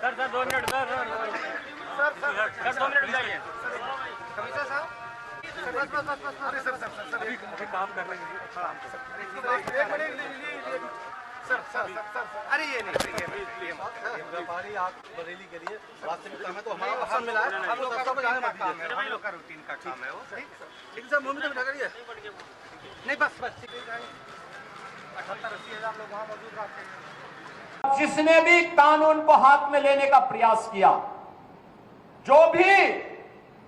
Sir sir दो minute sir sir sir sir. Sir दो minute जाइए कमिश्नर साहब। सर बस बस बस बस अरे सर सर सर सर अभी काम कर रहे हैं। हाँ, मिनट एक minute sir sir sir sir sir. अरे ये नहीं ये ये ये व्यापारी आप बरेली के लिए वास्तविक काम है तो हमारा हम मिला है हम लोग सबको जाने मत काम है दीजिए हम लोग का रूटीन का काम है वो। सही ठीक है सर मुँह में तो बिठा करिए नहीं बस बस। ठीक है अठहत्तर अस्सी हज़ार लोग वहाँ मौजूद रहते हैं। जिसने भी कानून को हाथ में लेने का प्रयास किया, जो भी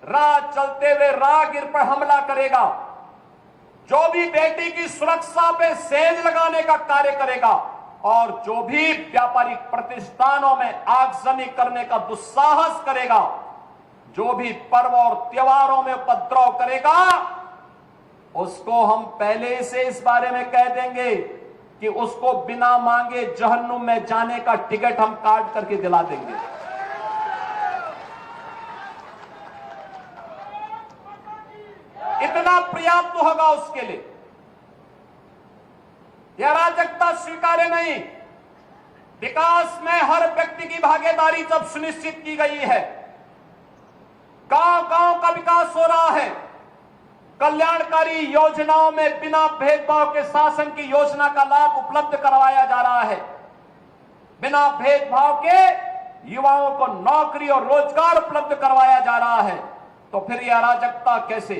राह चलते हुए राहगीर पर हमला करेगा, जो भी बेटी की सुरक्षा पे सेज लगाने का कार्य करेगा, और जो भी व्यापारिक प्रतिष्ठानों में आगजनी करने का दुस्साहस करेगा, जो भी पर्व और त्योहारों में उपद्रव करेगा, उसको हम पहले से इस बारे में कह देंगे कि उसको बिना मांगे जहन्नुम में जाने का टिकट हम काट करके दिला देंगे। इतना पर्याप्त होगा उसके लिए। यह अराजकता स्वीकार्य नहीं। विकास में हर व्यक्ति की भागीदारी जब सुनिश्चित की गई है गाँव गाँव का विकास हो रहा है कल्याणकारी योजनाओं में बिना भेदभाव के शासन की योजना का लाभ उपलब्ध करवाया जा रहा है। बिना भेदभाव के युवाओं को नौकरी और रोज़गार उपलब्ध करवाया जा रहा है। तो फिर यह अराजकता कैसे?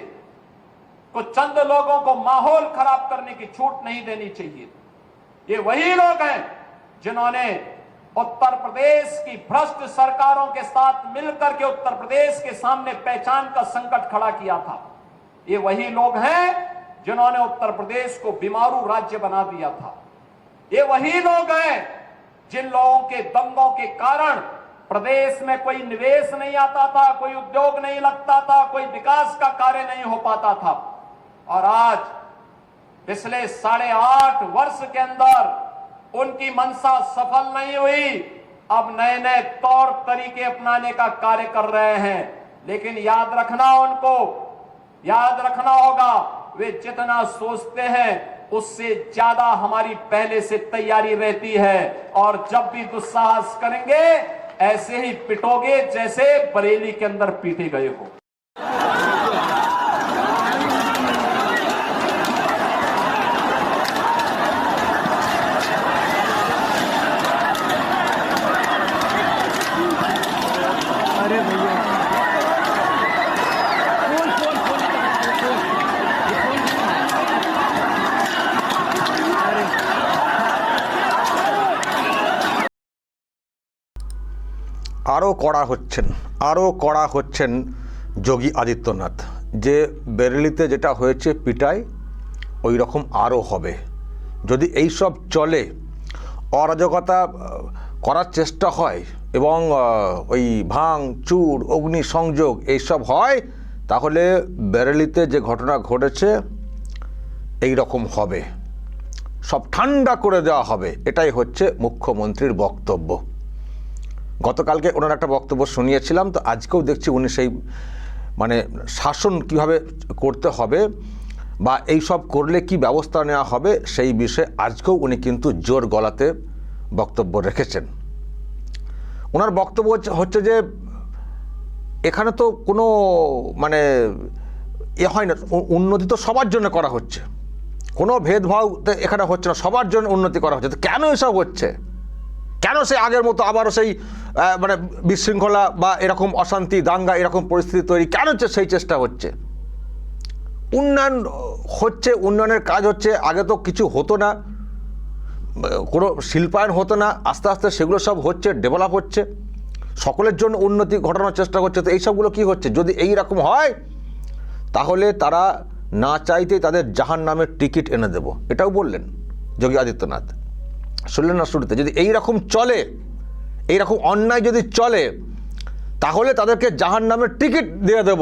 कुछ चंद लोगों को माहौल खराब करने की छूट नहीं देनी चाहिए। ये वही लोग हैं जिन्होंने उत्तर प्रदेश की भ्रष्ट सरकारों के साथ मिलकर के उत्तर प्रदेश के सामने पहचान का संकट खड़ा किया था। ये वही लोग हैं जिन्होंने उत्तर प्रदेश को बीमारू राज्य बना दिया था। ये वही लोग हैं जिन लोगों के दंगों के कारण प्रदेश में कोई निवेश नहीं आता था, कोई उद्योग नहीं लगता था, कोई विकास का कार्य नहीं हो पाता था। और आज, पिछले साढ़े आठ वर्ष के अंदर उनकी मंशा सफल नहीं हुई। अब नए नए तौर तरीके अपनाने का कार्य कर रहे हैं। लेकिन याद रखना उनको याद रखना होगा, वे जितना सोचते हैं, उससे ज़्यादा हमारी पहले से तैयारी रहती है। और जब भी दुस्साहस करेंगे, ऐसे ही पिटोगे जैसे बरेली के अंदर पीटे गए हो। আরও কড়া হচ্ছেন, আরও কড়া হচ্ছেন যোগী আদিত্যনাথ। যে বেরেলিতে যেটা হয়েছে পিটাই ওই রকম আরও হবে। যদি এই সব চলে, অরাজকতা করার চেষ্টা হয় এবং ওই ভাঙ চুর, অগ্নি অগ্নিসংযোগ এইসব হয়, তাহলে বেরেলিতে যে ঘটনা ঘটেছে এই রকম হবে। সব ঠান্ডা করে দেওয়া হবে। এটাই হচ্ছে মুখ্যমন্ত্রীর বক্তব্য। গতকালকে ওনার একটা বক্তব্য শুনিয়েছিলাম, তো আজকেও দেখছি উনি সেই মানে শাসন কীভাবে করতে হবে বা এই সব করলে কি ব্যবস্থা নেওয়া হবে সেই বিষয়ে আজকেও উনি কিন্তু জোর গলাতে বক্তব্য রেখেছেন। ওনার বক্তব্য হচ্ছে- যে এখানে তো কোনো মানে এ হয় না উন্নতি তো সবার জন্য করা হচ্ছে। কোনো ভেদভাব এখানে হচ্ছে না, সবার জন্য উন্নতি করা হচ্ছে। তো কেন এসব হচ্ছে? কেন সে আগের মতো আবারও সেই মানে বিশৃঙ্খলা বা এরকম অশান্তি, দাঙ্গা, এরকম পরিস্থিতি তৈরি, কেন হচ্ছে সেই চেষ্টা হচ্ছে? উন্নয়ন হচ্ছে, উন্নয়নের কাজ হচ্ছে, আগে তো কিছু হতো না, কোনো শিল্পায়ন হতো না, আস্তে আস্তে সেগুলো সব হচ্ছে ডেভেলপ হচ্ছে, সকলের জন্য উন্নতি ঘটানোর চেষ্টা করছে, তো এইসবগুলো কী হচ্ছে? যদি এই রকম হয়, তাহলে তারা না চাইতেই তাদের জাহান নামের টিকিট এনে দেব। এটাও বললেন যোগী আদিত্যনাথ। শুনলেন না শুরুতে? যদি এই রকম চলে এই রকম অন্যায় যদি চলে, তাহলে তাদেরকে জাহান নামের টিকিট দিয়ে দেব।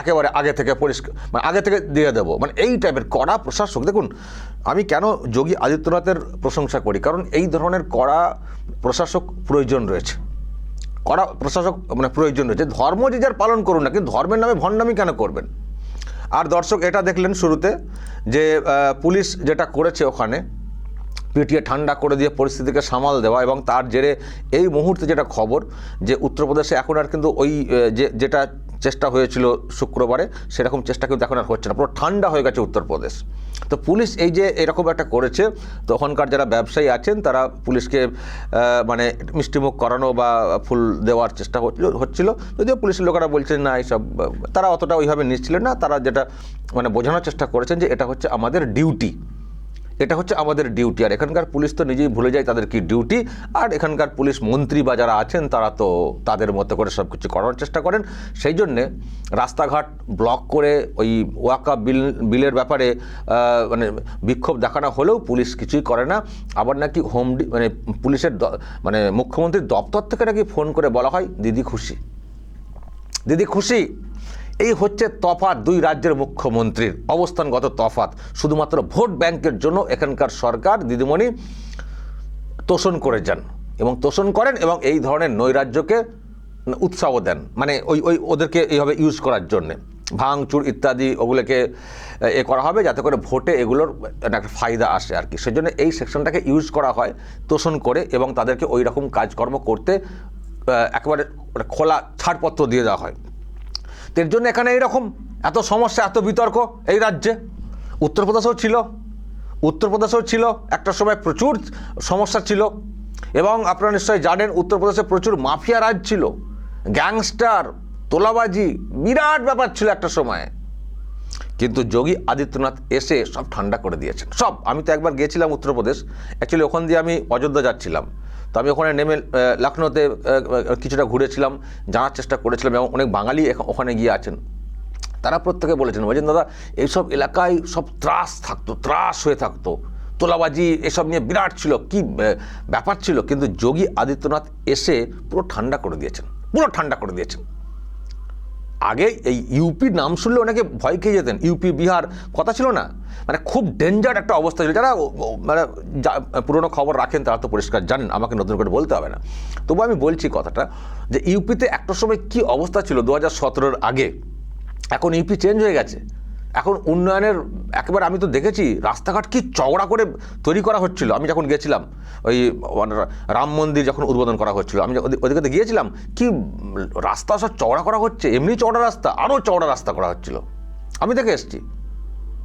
একেবারে আগে থেকে পরিষ্কার মানে আগে থেকে দিয়ে দেব। মানে এই টাইপের কড়া প্রশাসক, দেখুন, আমি কেন যোগী আদিত্যনাথের প্রশংসা করি? কারণ এই ধরনের কড়া প্রশাসক প্রয়োজন রয়েছে। কড়া প্রশাসক মানে প্রয়োজন রয়েছে। ধর্ম যে যার পালন করুন না, কিন্তু ধর্মের নামে ভণ্ডামি কেন করবেন? আর দর্শক, এটা দেখলেন শুরুতে যে পুলিশ যেটা করেছে ওখানে পিটিয়ে ঠান্ডা করে দিয়ে পরিস্থিতিকে সামাল দেওয়া এবং তার জেরে এই মুহূর্তে যেটা খবর, যে উত্তরপ্রদেশে এখন আর কিন্তু ওই যে, যেটা চেষ্টা হয়েছিল শুক্রবারে, সেরকম চেষ্টা কিন্তু এখন আর হচ্ছে না। পুরো ঠান্ডা হয়ে গেছে উত্তরপ্রদেশ তো পুলিশ এই যে এরকম একটা করেছে, তো ওখানকার যারা ব্যবসায়ী আছেন, তারা পুলিশকে মানে মিষ্টিমুখ করানো বা ফুল দেওয়ার চেষ্টা হচ্ছিল। যদিও পুলিশের লোকেরা বলছেন, না, এইসব, তারা অতটা ওইভাবে নিচ্ছিলেন না। তারা যেটা মানে বোঝানোর চেষ্টা করেছেন যে এটা হচ্ছে আমাদের ডিউটি। এটা হচ্ছে আমাদের ডিউটি আর এখানকার পুলিশ তো নিজেই ভুলে যায় তাদের কি ডিউটি আর এখানকার পুলিশ মন্ত্রী বা যারা আছেন, তারা তো তাদের মতো করে সব কিছু করার চেষ্টা করেন। সেই জন্যে রাস্তাঘাট ব্লক করে ওই ওয়াকা বিল, বিলের ব্যাপারে মানে বিক্ষোভ দেখানো হলেও পুলিশ কিছুই করে না। আবার নাকি হোম মানে পুলিশের মানে মুখ্যমন্ত্রীর দপ্তর থেকে নাকি ফোন করে বলা হয়, দিদি খুশি। দিদি খুশি? এই হচ্ছে তফাৎ দুই রাজ্যের মুখ্যমন্ত্রীর অবস্থানগত তফাৎ। শুধুমাত্র ভোট ব্যাংকের জন্য এখানকার সরকার দিদিমণি তোষণ করে যান এবং তোষণ করেন এবং এই ধরনের নৈরাজ্যকে উৎসাহ দেন। মানে ওই ওই ওদেরকে এইভাবে ইউজ করার জন্যে। ভাঙচুর ইত্যাদি ওগুলোকে এ করা হবে যাতে করে ভোটে এগুলোর একটা ফায়দা আসে আর কি। সেজন্য এই সেকশনটাকে ইউজ করা হয়, তোষণ করে এবং তাদেরকে ওই রকম কাজকর্ম করতে একেবারে খোলা ছাড়পত্র দিয়ে দেওয়া হয়। তো এর জন্য এখানে এইরকম এত সমস্যা, এত বিতর্ক এই রাজ্যে। উত্তরপ্রদেশেও ছিল। উত্তরপ্রদেশেও ছিল। একটা সময় প্রচুর সমস্যা ছিল। এবং আপনারা নিশ্চয়ই জানেন, উত্তরপ্রদেশে প্রচুর মাফিয়া রাজ ছিল। গ্যাংস্টার, তোলাবাজি, বিরাট ব্যাপার ছিল একটা সময়। কিন্তু যোগী আদিত্যনাথ এসে সব ঠান্ডা করে দিয়েছেন। সব। আমি তো একবার গিয়েছিলাম উত্তরপ্রদেশ। অ্যাকচুয়ালি ওখান দিয়ে আমি অযোধ্যা যাচ্ছিলাম। তো আমি ওখানে নেমে লখনৌতে কিছুটা ঘুরেছিলাম জানার চেষ্টা করেছিলাম এবং অনেক বাঙালি ওখানে গিয়ে আছেন। তারা প্রত্যেকে বলেছেন বলছেন দাদা, এইসব এলাকায় সব ত্রাস থাকতো, ত্রাস হয়ে থাকতো। তোলাবাজি, এসব নিয়ে বিরাট ছিল, কি ব্যাপার ছিল? কিন্তু যোগী আদিত্যনাথ এসে পুরো ঠান্ডা করে দিয়েছেন, পুরো ঠান্ডা করে দিয়েছেন। আগে এই ইউপির নাম শুনলে ওনাকে ভয় খেয়ে যেতেন, ইউপি, বিহার, কথা ছিল না। মানে খুব ডেঞ্জার একটা অবস্থা ছিল। যারা মানে পুরনো খবর রাখেন তারা তো পরিষ্কার জানেন, আমাকে নতুন করে বলতে হবে না। তবু আমি বলছি কথাটা যে ইউপিতে একটা সময় কি অবস্থা ছিল দু হাজার সতেরোর আগে? এখন ইউপি চেঞ্জ হয়ে গেছে। এখন উন্নয়নের, একেবারে আমি তো দেখেছি রাস্তাঘাট কি চওড়া করে তৈরি করা হচ্ছিল। আমি যখন গেছিলাম, ওই রাম মন্দির যখন উদ্বোধন করা হচ্ছিল, আমি ওদি- ওদিকে গিয়েছিলাম, কি রাস্তা সব চওড়া করা হচ্ছে? এমনি চওড়া রাস্তা আরও চওড়া রাস্তা করা হচ্ছিল। আমি দেখে এসছি।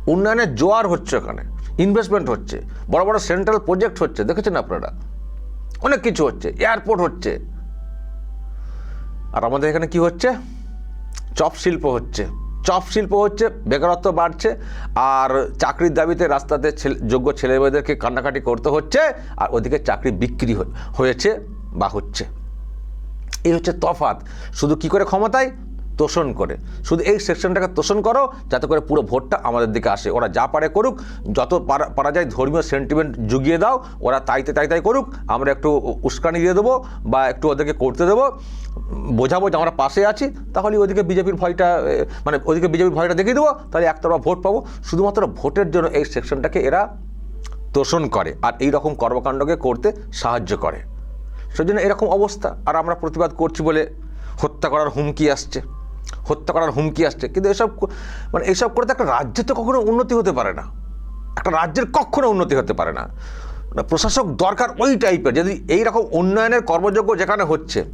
উন্নয়নের জোয়ার হচ্ছে ওখানে ইনভেস্টমেন্ট হচ্ছে, বড় বড় সেন্ট্রাল প্রজেক্ট হচ্ছে, দেখেছেন আপনারা? অনেক কিছু হচ্ছে এয়ারপোর্ট হচ্ছে। আর আমাদের এখানে কি হচ্ছে? চপ শিল্প হচ্ছে। চপ শিল্প হচ্ছে, বেকারত্ব বাড়ছে, আর চাকরির দাবিতে রাস্তাতে ছেলে- যোগ্য ছেলেমেয়েদেরকে কান্নাকাটি করতে হচ্ছে, আর ওদিকে চাকরি বিক্রি হয়েছে বা হচ্ছে। এই হচ্ছে তফাত শুধু কি করে ক্ষমতায়? তোষণ করে। শুধু এই সেকশনটাকে তোষণ করো যাতে করে পুরো ভোটটা আমাদের দিকে আসে। ওরা যা পারে করুক, যত পারা- যায় ধর্মীয় সেন্টিমেন্ট জুগিয়ে দাও, ওরা তাইতে তাই তাই করুক, আমরা একটু উস্কানি দিয়ে দেবো বা একটু ওদেরকে করতে দেবো। বোঝাবো যে আমরা পাশে আছি, তাহলে ওদিকে বিজেপির ভয়টা মানে ওদিকে বিজেপির ভয়টা দেখিয়ে দেবো, তাহলে একতরফা ভোট পাবো। শুধুমাত্র ভোটের জন্য এই সেকশনটাকে এরা তোষণ করে আর এই রকম কর্মকাণ্ডকে করতে সাহায্য করে। সেজন্য এরকম অবস্থা। আর আমরা প্রতিবাদ করছি বলে হত্যা করার হুমকি আসছে। হত্যা করার হুমকি আসছে। কিন্তু এসব মানে এসব করে তো একটা রাজ্যের তো কখনো উন্নতি হতে পারে না। একটা রাজ্যের কখনো উন্নতি হতে পারে না। মানে প্রশাসক দরকার ওই টাইপের। যদি এই রকম উন্নয়নের কর্মযোগ্য যেখানে হচ্ছে,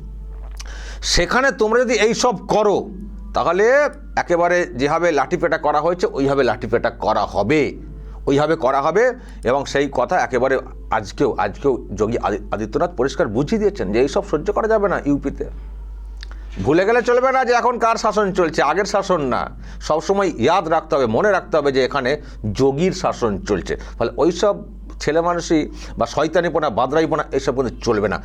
সেখানে তোমরা যদি এই সব করো, তাহলে একেবারে যেভাবে লাঠিপেটা করা হয়েছে, ওইভাবে লাঠিপেটা করা হবে। ওইভাবে করা হবে এবং সেই কথা একেবারে আজকেও আজকেও যোগী আদি- আদিত্যনাথ পরিষ্কার বুঝিয়ে দিয়েছেন যে এইসব সহ্য করা যাবে না ইউপিতে। ভুলে গেলে চলবে না যে এখন কার শাসন চলছে, আগের শাসন না। সবসময় ইয়াদ রাখতে হবে, মনে রাখতে হবে যে এখানে যোগীর শাসন চলছে। ফলে ওইসব ছেলে মানুষই বা শয়তানিপনা, বাদরাইপনা এসব কিন্তু চলবে না।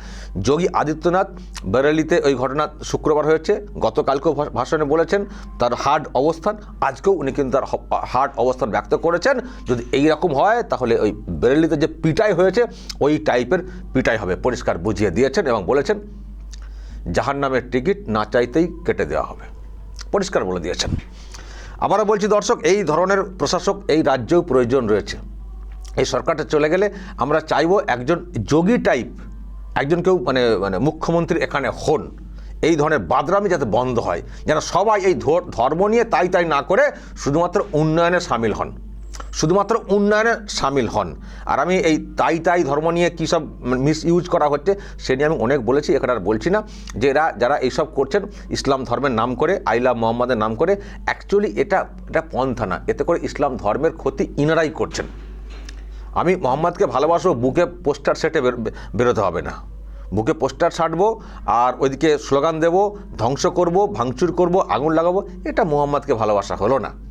যোগী আদিত্যনাথ বেরেলিতে ওই ঘটনা শুক্রবার হয়েছে। গতকালকেও ভাষণে বলেছেন, তার হার্ড অবস্থান, আজকেও উনি কিন্তু তার হার্ড অবস্থান ব্যক্ত করেছেন। যদি এই রকম হয়, তাহলে ওই বেরেলিতে যে পিটাই হয়েছে, ওই টাইপের পিটাই হবে, পরিষ্কার বুঝিয়ে দিয়েছেন এবং বলেছেন জাহান নামের টিকিট না চাইতেই কেটে দেওয়া হবে। পরিষ্কার বলে দিয়েছেন। আবারও বলছি, দর্শক, এই ধরনের প্রশাসক, এই রাজ্যেও প্রয়োজন রয়েছে। এই সরকারটা চলে গেলে আমরা চাইব একজন যোগী টাইপ একজন কেউ মানে মানে মুখ্যমন্ত্রী এখানে হন। এই ধরনের বাদরামি যাতে বন্ধ হয়, যেন সবাই এই ধর- ধর্ম নিয়ে তাই তাই না করে শুধুমাত্র উন্নয়নে সামিল হন। শুধুমাত্র উন্নয়নে সামিল হন। আর আমি এই তাই তাই ধর্ম নিয়ে কী সব মিস ইউজ করা হচ্ছে, সে নিয়ে আমি অনেক বলেছি, এখানে আর বলছি না যে এরা, যারা এইসব করছেন, ইসলাম ধর্মের নাম করে আইলা মোহাম্মদের নাম করে অ্যাকচুয়ালি এটা এটা পন্থা না। এতে করে ইসলাম ধর্মের ক্ষতি ইনারাই করছেন। আমি মোহাম্মদকে ভালোবাসবো, বুকে পোস্টার সেটে বের- বেরোতে হবে না। বুকে পোস্টার ছাড়বো আর ওইদিকে স্লোগান দেব, ধ্বংস করব, ভাঙচুর করব, আগুন লাগাবো, এটা মোহাম্মদকে ভালোবাসা হলো না।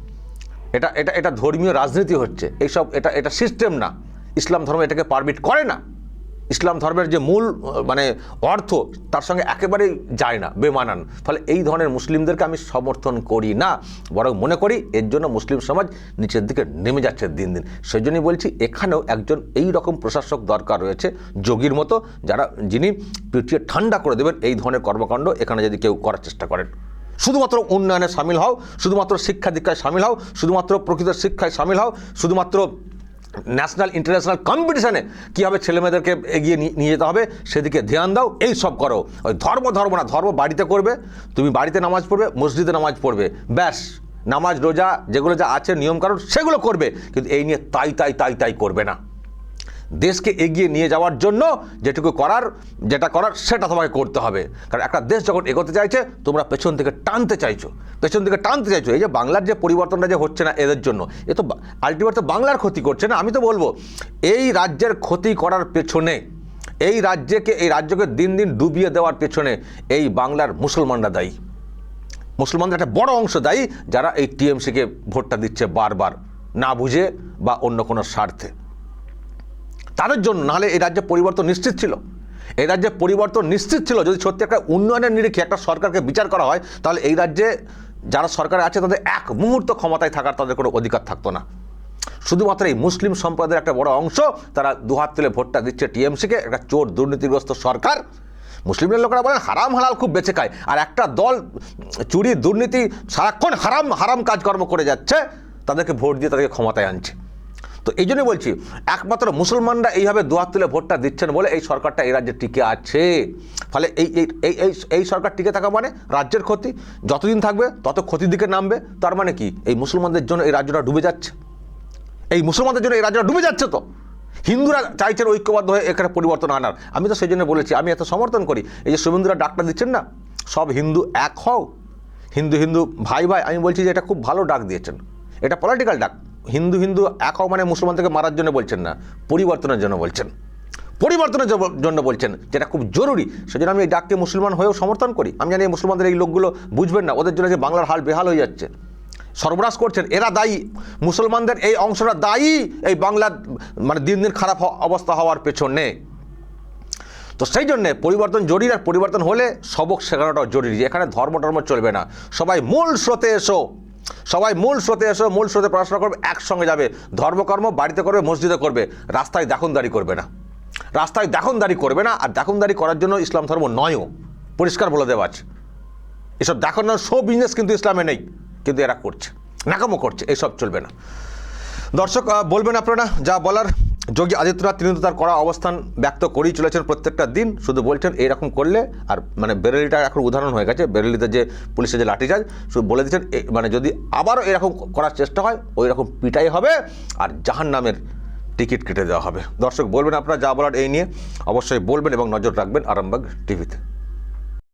এটা এটা এটা ধর্মীয় রাজনীতি হচ্ছে। এইসব, এটা এটা সিস্টেম না। ইসলাম ধর্ম এটাকে পারমিট করে না। ইসলাম ধর্মের যে মূল মানে অর্থ, তার সঙ্গে একেবারেই যায় না, বেমানান। ফলে এই ধরনের মুসলিমদেরকে আমি সমর্থন করি না। বরং মনে করি এর জন্য মুসলিম সমাজ নিচের দিকে নেমে যাচ্ছে দিন দিন। সেই জন্যই বলছি, এখানেও একজন এই রকম প্রশাসক দরকার রয়েছে, যোগীর মতো, যারা, যিনি পিটিয়ে ঠান্ডা করে দেবেন এই ধরনের কর্মকাণ্ড, এখানে যদি কেউ করার চেষ্টা করেন। শুধুমাত্র উন্নয়নে সামিল হও, শুধুমাত্র শিক্ষা দীক্ষায় সামিল হও, শুধুমাত্র প্রকৃত শিক্ষায় সামিল হও, শুধুমাত্র ন্যাশনাল ইন্টারন্যাশনাল কম্পিটিশনে কীভাবে ছেলেমেয়েদেরকে এগিয়ে নিয়ে- যেতে হবে সেদিকে ধ্যান দাও, এই সব করো। ওই ধর্ম ধর্ম না, ধর্ম বাড়িতে করবে, তুমি বাড়িতে নামাজ পড়বে, মসজিদে নামাজ পড়বে, ব্যাস। নামাজ, রোজা, যেগুলো যা আছে, নিয়মকানুন, সেগুলো করবে, কিন্তু এই নিয়ে তাই তাই তাই তাই করবে না। দেশকে এগিয়ে নিয়ে যাওয়ার জন্য যেটুকু করার, যেটা করার সেটা তোমাকে করতে হবে। কারণ একটা দেশ যখন এগোতে চাইছে, তোমরা পেছন থেকে টানতে চাইছো। পেছন থেকে টানতে চাইছো। এই যে বাংলার যে পরিবর্তনটা যে হচ্ছে না এদের জন্য, এ তো আলটিমেট তো বাংলার ক্ষতি করছে না। আমি তো বলব, এই রাজ্যের ক্ষতি করার পেছনে, এই রাজ্যকে এই রাজ্যকে দিন দিন ডুবিয়ে দেওয়ার পেছনে এই বাংলার মুসলমানরা দায়ী। মুসলমানদের একটা বড় অংশ দায়ী যারা এই টিএমসিকে ভোটটা দিচ্ছে বারবার, না বুঝে বা অন্য কোনো স্বার্থে। তাদের জন্য, নাহলে এই রাজ্যে পরিবর্তন নিশ্চিত ছিল। এই রাজ্যে পরিবর্তন নিশ্চিত ছিল, যদি সত্যি একটা উন্নয়নের নিরিখে একটা সরকারকে বিচার করা হয়, তাহলে এই রাজ্যে যারা সরকারে আছে, তাদের এক মুহূর্ত ক্ষমতায় থাকার তাদের কোনো অধিকার থাকতো না। শুধুমাত্র এই মুসলিম সম্প্রদায়ের একটা বড় অংশ, তারা দুহাত তুলে ভোটটা দিচ্ছে টিএমসিকে, একটা চোর দুর্নীতিগ্রস্ত সরকার। মুসলিমের লোকেরা বলেন, হারাম হালাল খুব বেঁচে খায়, আর একটা দল চুরি, দুর্নীতি, সারাক্ষণ হারাম হারাম কাজকর্ম করে যাচ্ছে, তাদেরকে ভোট দিয়ে তাদেরকে ক্ষমতায় আনছে। তো এই জন্যই বলছি, একমাত্র মুসলমানরা এইভাবে দুহাত তুলে ভোটটা দিচ্ছেন বলে এই সরকারটা এই রাজ্যে টিকে আছে। ফলে এই এই এই এই এই সরকার টিকে থাকা মানে রাজ্যের ক্ষতি। যতদিন থাকবে তত ক্ষতির দিকে নামবে। তার মানে কি? এই মুসলমানদের জন্য এই রাজ্যটা ডুবে যাচ্ছে। এই মুসলমানদের জন্য এই রাজ্যটা ডুবে যাচ্ছে তো। হিন্দুরা চাইছেন ঐক্যবদ্ধ হয়ে এখানে পরিবর্তন আনার। আমি তো সেই জন্য বলেছি, আমি এত সমর্থন করি। এই যে শুভেন্দুরা ডাকটা দিচ্ছেন না? সব হিন্দু এক হও। হিন্দু হিন্দু, ভাই ভাই, আমি বলছি যে এটা খুব ভালো ডাক দিয়েছেন। এটা পলিটিক্যাল ডাক। হিন্দু হিন্দু এক মানে মুসলমানদেরকে মারার জন্য বলছেন না, পরিবর্তনের জন্য বলছেন। পরিবর্তনের জন্য- বলছেন, যেটা খুব জরুরি। সেজন্য আমি এই ডাককে মুসলমান হয়েও সমর্থন করি। আমি জানি মুসলমানদের এই লোকগুলো বুঝবেন না, ওদের জন্য যে বাংলার হাল বেহাল হয়ে যাচ্ছে। সর্বনাশ করছেন, এরা দায়ী। মুসলমানদের এই অংশটা দায়ী এই বাংলার মানে দিন দিন খারাপ অবস্থা হওয়ার পেছনে। তো সেই জন্যে পরিবর্তন জরুরি, আর পরিবর্তন হলে সবক শেখানোটাও জরুরি এখানে ধর্ম টর্ম চলবে না। সবাই মূল স্রোতে এসো। সবাই মূল স্রোতে এসো, মূল স্রোতে পড়াশোনা করবে, একসঙ্গে যাবে। ধর্মকর্ম বাড়িতে করবে, মসজিদে করবে। রাস্তায় দাখনদারি করবে না। রাস্তায় দাখনদারি করবে না, আর দাখনদারি করার জন্য ইসলাম ধর্ম নয়ও। পরিষ্কার বলে দেওয়া আছে। এসব দেখো না সব বিজনেস কিন্তু ইসলামে নেই, কিন্তু এরা করছে। নাকামো করছে, এসব চলবে না। দর্শক বলবেন আপনারা যা বলার। যোগী আদিত্যনাথ তিনি তো তার করা অবস্থান ব্যক্ত করেই চলেছেন প্রত্যেকটা দিন। শুধু বলছেন এইরকম করলে, আর মানে বেরেলিটা এখন উদাহরণ হয়ে গেছে, বেরেলিতে যে পুলিশের যে লাঠিচার্জ, শুধু বলে দিচ্ছেন মানে যদি আবারও এরকম করার চেষ্টা হয় ওই রকম পিটাই হবে, আর জাহান নামের টিকিট কেটে দেওয়া হবে। দর্শক, বলবেন আপনারা যা বলার এই নিয়ে, অবশ্যই বলবেন এবং নজর রাখবেন আরামবাগ টিভিতে।